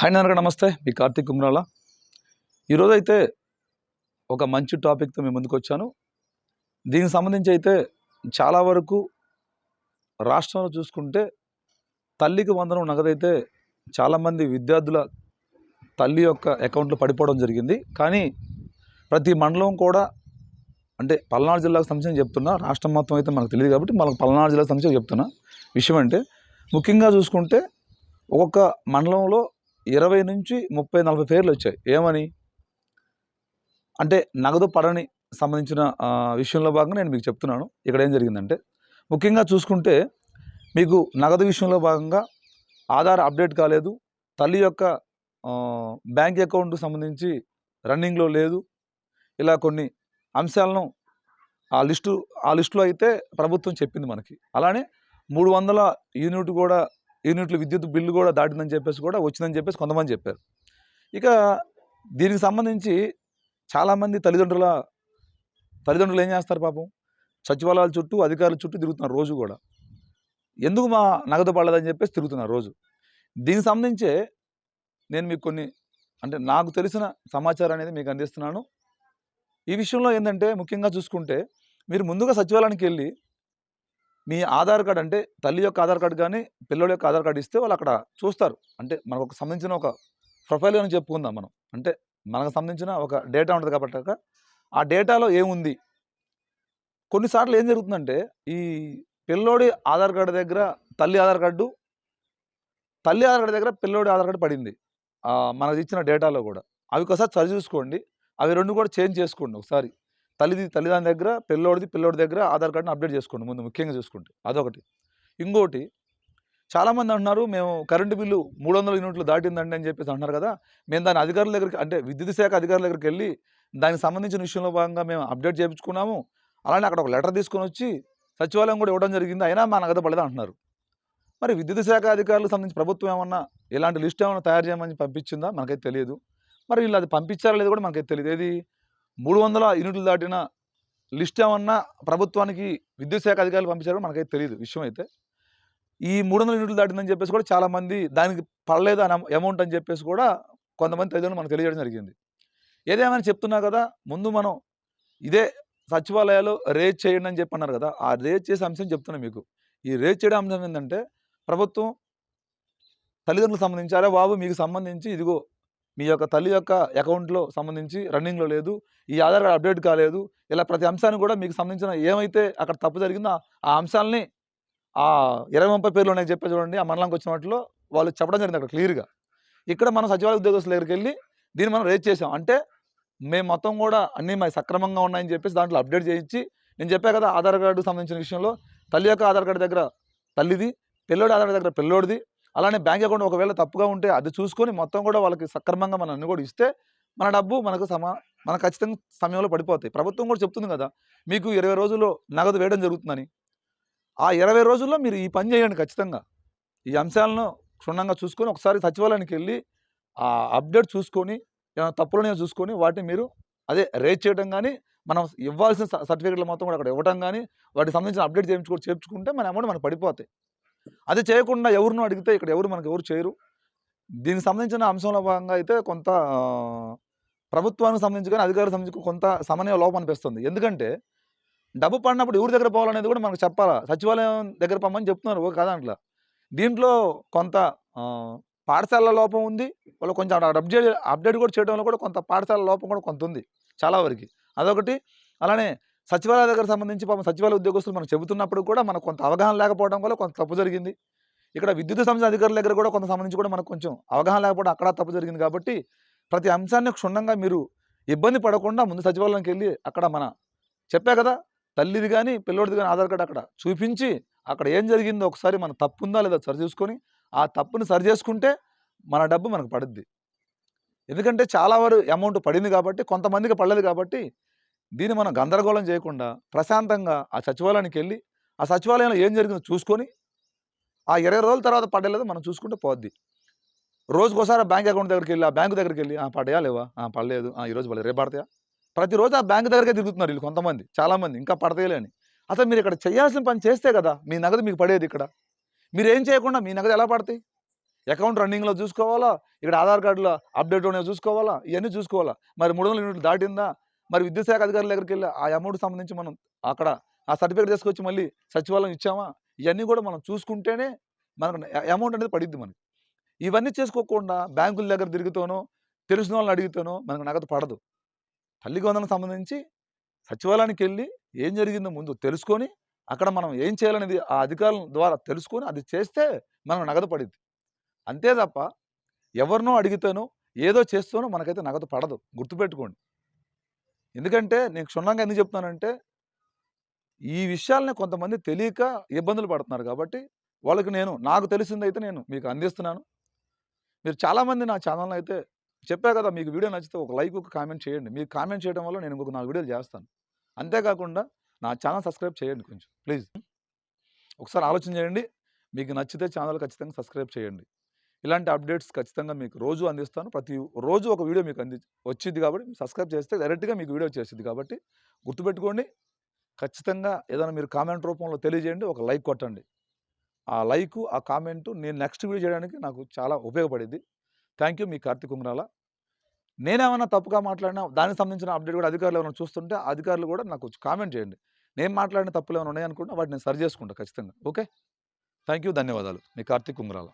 Hi నాన్నగా నమస్తే. మీ కార్తీక్ కుమ్రాల? ఈరోజు అయితే ఒక మంచి టాపిక్తో మేము ముందుకు వచ్చాను. దీనికి సంబంధించి అయితే చాలా వరకు రాష్ట్రంలో చూసుకుంటే తల్లికి వందనం నగదైతే చాలామంది విద్యార్థుల తల్లి యొక్క అకౌంట్లో పడిపోవడం జరిగింది. కానీ ప్రతి మండలం కూడా అంటే పల్నాడు జిల్లాకు సంబంధించి చెప్తున్నా రాష్ట్రం మొత్తం అయితే మనకు తెలియదు కాబట్టి మనకు పల్నాడు జిల్లాకు సంబంధించి చెప్తున్నా. విషయం అంటే ముఖ్యంగా చూసుకుంటే ఒక్కొక్క మండలంలో ఇరవై నుంచి ముప్పై నలభై పేర్లు వచ్చాయి. ఏమని? అంటే నగదు పడని సంబంధించిన విషయంలో భాగంగా నేను మీకు చెప్తున్నాను. ఇక్కడ ఏం జరిగిందంటే ముఖ్యంగా చూసుకుంటే మీకు నగదు విషయంలో భాగంగా ఆధార్ అప్డేట్ కాలేదు. తల్లి యొక్క బ్యాంక్ అకౌంట్ సంబంధించి రన్నింగ్లో లేదు. ఇలా కొన్ని అంశాలను ఆ లిస్టు ఆ లిస్టులో అయితే ప్రభుత్వం చెప్పింది మనకి. అలానే మూడు వందల యూనిట్ కూడా యూనిట్లు విద్యుత్ బిల్లు కూడా దాటిందని చెప్పేసి కూడా వచ్చిందని చెప్పేసి కొంతమంది చెప్పారు. ఇక దీనికి సంబంధించి చాలామంది తల్లిదండ్రుల తల్లిదండ్రులు ఏం చేస్తారు పాపం? సచివాలయాల చుట్టూ అధికారుల చుట్టూ తిరుగుతున్నారు రోజు కూడా. ఎందుకు మా నగదు పడలేదని చెప్పేసి తిరుగుతున్నారు రోజు? దీనికి సంబంధించే నేను మీకు కొన్ని అంటే నాకు తెలిసిన సమాచారం అనేది మీకు అందిస్తున్నాను. ఈ విషయంలో ఏంటంటే ముఖ్యంగా చూసుకుంటే మీరు ముందుగా సచివాలయానికి వెళ్ళి మీ ఆధార్ కార్డు అంటే తల్లి యొక్క ఆధార్ కార్డు కానీ పిల్లల యొక్క ఆధార్ కార్డు ఇస్తే వాళ్ళు అక్కడ చూస్తారు. అంటే మనకు ఒక సంబంధించిన ఒక ప్రొఫైల్ అని చెప్పుకుందాం మనం. అంటే మనకు సంబంధించిన ఒక డేటా ఉంటుంది కాబట్టి ఆ డేటాలో ఏముంది? కొన్నిసార్లు ఏం జరుగుతుందంటే ఈ పిల్లోడి ఆధార్ కార్డు దగ్గర తల్లి ఆధార్ కార్డు తల్లి ఆధార్ కార్డు దగ్గర పిల్లోడి ఆధార్ కార్డు పడింది. మనకు ఇచ్చిన డేటాలో కూడా. అవి ఒకసారి చదివి చూసుకోండి. అవి రెండు కూడా చేంజ్ చేసుకోండి ఒకసారి. తల్లిది తల్లిదాని దగ్గర పిల్లోడిది పిల్లోడి దగ్గర ఆధార్ కార్డుని అప్డేట్ చేసుకోండి ముందు ముఖ్యంగా చూసుకుంటే. అదొకటి. ఇంకోటి చాలామంది అంటున్నారు మేము కరెంటు బిల్లు మూడు వందల యూనిట్లు దాటిందండి అని చెప్పేసి అంటున్నారు కదా. మేము దాని అధికారుల దగ్గరికి అంటే విద్యుత్ శాఖ అధికారుల దగ్గరికి వెళ్ళి దానికి సంబంధించిన విషయంలో భాగంగా మేము అప్డేట్ చేయించుకున్నాము. అలానే అక్కడ ఒక లెటర్ తీసుకొని వచ్చి సచివాలయం కూడా ఇవ్వడం జరిగింది. అయినా మా నగదు పడలేదు అంటున్నారు. మరి విద్యుత్ శాఖ అధికారులకు సంబంధించి ప్రభుత్వం ఏమన్నా ఇలాంటి లిస్ట్ ఏమైనా తయారు చేయమని పంపించిందా? మనకైతే తెలియదు. మరి వీళ్ళు అది పంపించారా లేదు కూడా మనకైతే తెలియదు. ఏది? మూడు వందల యూనిట్లు దాటిన లిస్ట్ ఏమన్నా ప్రభుత్వానికి విద్యుత్ శాఖ అధికారులు పంపించారో మనకైతే తెలియదు విషయం అయితే. ఈ మూడు వందల యూనిట్లు దాటిందని చెప్పేసి కూడా చాలామంది దానికి పడలేదు అని అమౌంట్ అని చెప్పేసి కూడా కొంతమంది తల్లిదండ్రులు మనకు తెలియజేయడం జరిగింది. ఏదేమైనా చెప్తున్నా కదా ముందు మనం ఇదే సచివాలయాలు రేజ్ చేయండి అని చెప్పి అన్నారు కదా ఆ రేజ్ చేసే అంశం చెప్తున్నా మీకు. ఈ రేజ్ చేయడం అంశం ఏంటంటే ప్రభుత్వం తల్లిదండ్రులకు సంబంధించి అరే బాబు మీకు సంబంధించి ఇదిగో మీ యొక్క తల్లి యొక్క అకౌంట్లో సంబంధించి రన్నింగ్లో లేదు ఈ ఆధార్ కార్డు అప్డేట్ కాలేదు ఇలా ప్రతి అంశాన్ని కూడా మీకు సంబంధించిన ఏమైతే అక్కడ తప్పు జరిగిందో ఆ- అంశాలని ఆ ఇరవై ముప్పై పేర్లు ఉన్నాయి చెప్పే చూడండి ఆ మండలానికి వచ్చిన వాటిలో వాళ్ళు చెప్పడం జరిగింది అక్కడ క్లియర్గా. ఇక్కడ మనం సచివాలయ ఉద్యోగస్తుల దగ్గరికి వెళ్ళి దీన్ని మనం రేజ్ చేసాం అంటే మేము మొత్తం కూడా అన్నీ మరి సక్రమంగా ఉన్నాయని చెప్పేసి దాంట్లో అప్డేట్ చేయించి నేను చెప్పా కదా ఆధార్ కార్డు సంబంధించిన విషయంలో తల్లి యొక్క ఆధార్ కార్డు దగ్గర తల్లిది పిల్లోడి ఆధార్ కార్డు దగ్గర పిల్లోడిది అలానే బ్యాంక్ అకౌంట్ ఒకవేళ తప్పుగా ఉంటే అది చూసుకొని మొత్తం కూడా వాళ్ళకి సక్రమంగా మనం అన్ని కూడా ఇస్తే మన డబ్బు మనకు సమా మన ఖచ్చితంగా సమయంలో పడిపోతాయి. ప్రభుత్వం కూడా చెప్తుంది కదా మీకు ఇరవై రోజుల్లో నగదు వేయడం జరుగుతుందని. ఆ ఇరవై రోజుల్లో మీరు ఈ పని చేయండి ఖచ్చితంగా. ఈ అంశాలను క్షుణ్ణంగా చూసుకొని ఒకసారి సచివాలయానికి వెళ్ళి ఆ అప్డేట్ చూసుకొని ఏమైనా తప్పులనే చూసుకొని వాటిని మీరు అదే రేజ్ చేయడం కానీ మనం ఇవ్వాల్సిన సర్టిఫికేట్లు సర్టిఫికెట్లు మొత్తం కూడా అక్కడ ఇవ్వడం కానీ వాటికి సంబంధించిన అప్డేట్ చేయించుకో చేయించుకుంటే మన అమౌంట్ మనకు పడిపోతాయి. అది చేయకుండా ఎవరినో అడిగితే ఇక్కడ ఎవరు మనకు ఎవరు చేయరు. దీనికి సంబంధించిన అంశంలో భాగంగా అయితే కొంత ప్రభుత్వానికి సంబంధించి కానీ అధికారులకు సంబంధించి కొంత సమన్వయ లోపం అనిపిస్తుంది. ఎందుకంటే డబ్బు పడినప్పుడు ఎవరి దగ్గర పోవాలనేది కూడా మనకు చెప్పాలా? సచివాలయం దగ్గర పంపని చెప్తున్నారు ఓ కాదంట్లా దీంట్లో కొంత పాఠశాల లోపం ఉంది. వాళ్ళు కొంచెం అప్డేట్ అప్డేట్ కూడా చేయడంలో కూడా కొంత పాఠశాల లోపం కూడా కొంత ఉంది. చాలా వరకు. అదొకటి. అలానే సచివాలయ దగ్గర సంబంధించి పాపం సచివాలయ ఉద్యోగస్తులు మనం చెబుతున్నప్పుడు కూడా మనకు కొంత అవగాహన లేకపోవడం వల్ల కొంత తప్పు జరిగింది. ఇక్కడ విద్యుత్ సంస్థ అధికారుల దగ్గర కూడా కొంత సంబంధించి కూడా మనకు కొంచెం అవగాహన లేకపోవడం అక్కడ తప్పు జరిగింది కాబట్టి ప్రతి అంశాన్ని క్షుణ్ణంగా మీరు ఇబ్బంది పడకుండా ముందు సచివాలయంకి వెళ్ళి అక్కడ మన చెప్పా కదా తల్లిది కానీ పిల్లోడిది కానీ ఆధార్ కార్డు అక్కడ చూపించి అక్కడ ఏం జరిగిందో ఒకసారి మన తప్పు ఉందా లేదా సరి చూసుకొని ఆ తప్పుని సరి చేసుకుంటే మన డబ్బు మనకు పడుద్ది. ఎందుకంటే చాలా వరకు అమౌంట్ పడింది కాబట్టి కొంతమందికి పడలేదు కాబట్టి దీన్ని మనం గందరగోళం చేయకుండా ప్రశాంతంగా ఆ సచివాలయానికి వెళ్ళి ఆ సచివాలయంలో ఏం జరిగిందో చూసుకొని ఆ ఇరవై రోజుల తర్వాత పడలేదు మనం చూసుకుంటే పోద్ది. రోజుకోసారి బ్యాంక్ అకౌంట్ దగ్గరికి వెళ్ళి ఆ బ్యాంకు దగ్గరికి వెళ్ళి ఆ పడ్డాయా లేవా? పడలేదు. ఆ ఈరోజు పడలేదు రేపు పడతాయా? ప్రతిరోజు ఆ బ్యాంక్ దగ్గరకే తిరుగుతున్నారు వీళ్ళు కొంతమంది చాలామంది ఇంకా పడతాయలేని అసలు మీరు ఇక్కడ చేయాల్సిన పని చేస్తే కదా మీ నగదు మీకు పడేది ఇక్కడ. మీరు ఏం చేయకుండా మీ నగదు ఎలా పడతాయి? అకౌంట్ రన్నింగ్లో చూసుకోవాలా? ఇక్కడ ఆధార్ కార్డులో అప్డేట్ ఉన్నాయో చూసుకోవాలా? ఇవన్నీ చూసుకోవాలా? మరి మూడు వందల యూనిట్లు దాటిందా? మరి విద్యుత్ శాఖ అధికారుల దగ్గరికి వెళ్ళి ఆ అమౌంట్ సంబంధించి మనం అక్కడ ఆ సర్టిఫికేట్ తీసుకొచ్చి మళ్ళీ సచివాలయం ఇచ్చామా? ఇవన్నీ కూడా మనం చూసుకుంటేనే మనకు అమౌంట్ అనేది పడిద్ది మనకి. ఇవన్నీ చేసుకోకుండా బ్యాంకుల దగ్గర తిరుగుతానో తెలిసిన వాళ్ళని అడిగితేనో మనకు నగదు పడదు. తల్లి వందనకు సంబంధించి సచివాలయానికి వెళ్ళి ఏం జరిగిందో ముందు తెలుసుకొని అక్కడ మనం ఏం చేయాలనేది ఆ అధికారుల ద్వారా తెలుసుకొని అది చేస్తే మనకు నగదు పడిద్ది. అంతే తప్ప ఎవరినో అడిగితేనో ఏదో చేస్తేనో మనకైతే నగదు పడదు. గుర్తుపెట్టుకోండి. ఎందుకంటే నేను క్షుణ్ణంగా ఎందుకు చెప్తున్నానంటే ఈ విషయాలని కొంతమంది తెలియక ఇబ్బందులు పడుతున్నారు కాబట్టి వాళ్ళకి నేను నాకు తెలిసిందైతే నేను మీకు అందిస్తున్నాను. మీరు చాలామంది నా ఛానల్ అయితే చెప్పా కదా మీకు వీడియో నచ్చితే ఒక లైక్ ఒక కామెంట్ చేయండి. మీరు కామెంట్ చేయడం వల్ల నేను ఇంకొక నాలుగు వీడియోలు చేస్తాను. అంతేకాకుండా నా ఛానల్ సబ్స్క్రైబ్ చేయండి కొంచెం ప్లీజ్. ఒకసారి ఆలోచన చేయండి. మీకు నచ్చితే ఛానల్ ఖచ్చితంగా సబ్స్క్రైబ్ చేయండి. ఇలాంటి అప్డేట్స్ ఖచ్చితంగా మీకు రోజు అందిస్తాను. ప్రతి రోజు ఒక వీడియో మీకు అంది వచ్చింది కాబట్టి మీరు సబ్స్క్రైబ్ చేస్తే డైరెక్ట్గా మీకు వీడియో చేసింది కాబట్టి గుర్తుపెట్టుకోండి. ఖచ్చితంగా ఏదైనా మీరు కామెంట్ రూపంలో తెలియజేయండి ఒక లైక్ కొట్టండి. ఆ లైక్ ఆ కామెంట్ నేను నెక్స్ట్ వీడియో చేయడానికి నాకు చాలా ఉపయోగపడింది థ్యాంక్ యూ మీ కార్తీక్ ఉంగరాల. నేనేమన్నా తప్పుగా మాట్లాడినా దానికి సంబంధించిన అప్డేట్ కూడా అధికారులు ఏమైనా చూస్తుంటే అధికారులు కూడా నాకు కామెంట్ చేయండి. నేను మాట్లాడిన తప్పులు ఏమైనా ఉన్నాయనుకుంటే వాటిని సరి చేసుకుంటా ఖచ్చితంగా. ఓకే? థ్యాంక్ యూ ధన్యవాదాలు. మీ కార్తీక్ ఉమ్రాల